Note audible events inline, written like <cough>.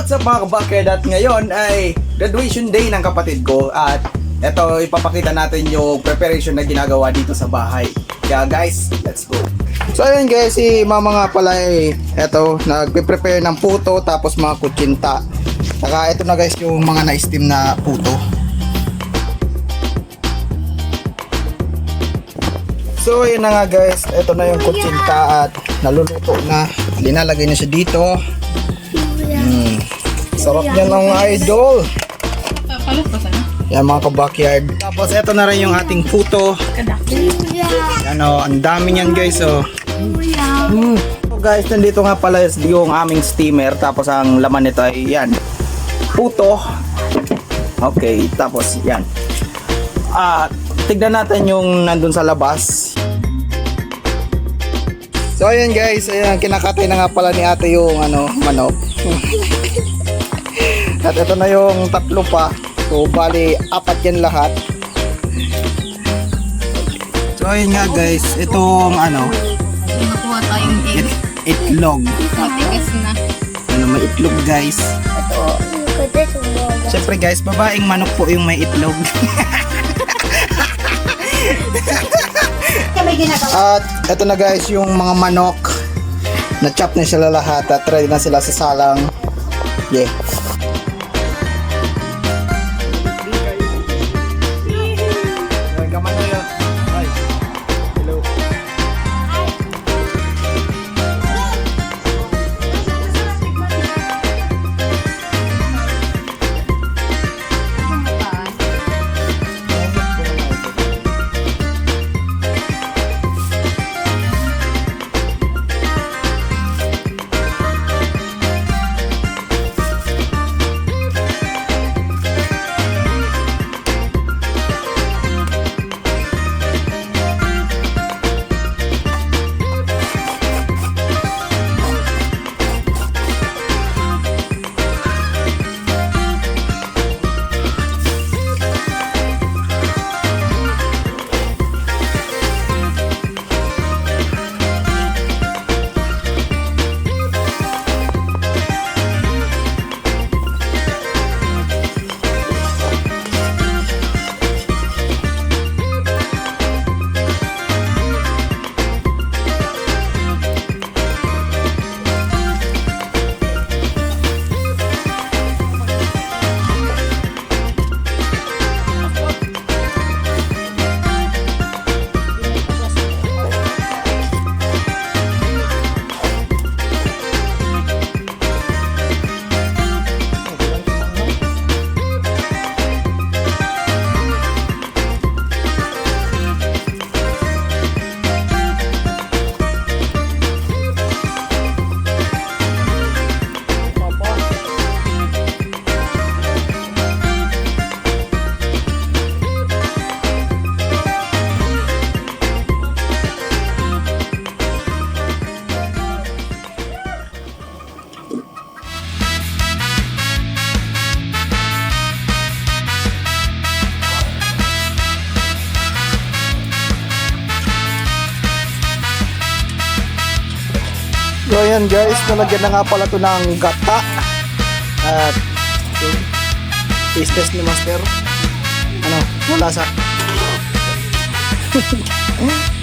What's up mga kabakerd at ngayon ay graduation day ng kapatid ko at eto ipapakita natin yung preparation na ginagawa dito sa bahay. Kaya guys, let's go. So ayun guys, si mama nga pala ay eto nagpe-prepare ng puto tapos mga kutsinta. Saka eto na guys yung mga na-steam na puto. So ayun na nga guys, eto na yung kutsinta at naluluto na. Linalagay na siya dito. Mm. Sarap niya ng idol. Palos pa sana? Yan mga kabakyard. Tapos eto na rin yung ating puto. Yan o, ang dami niyan guys oh. Mm. So guys, nandito nga pala yung aming steamer. Tapos ang laman nito ay yan. Puto. Okay, tapos yan. Ah, tignan natin yung nandun sa labas. So ayun guys, ayan, kinakatay na nga pala ni ate yung ano, manok. <laughs> At ito na yung tatlo pa. So bali, apat yan lahat. So ayun nga guys, itong ano, Nakuha tayong egg. it, itlog. Matigas na. Ano, may itlog guys. Siyempre guys, babaeng manok po yung may itlog. <laughs> At ito na guys yung mga manok. Na-chop na sila lahat at ready na sila sa salang. Yeah. So ayan guys, nalagyan na nga pala ito ng gata. At yun, taste test ni Master. Ano, wala sa. <laughs>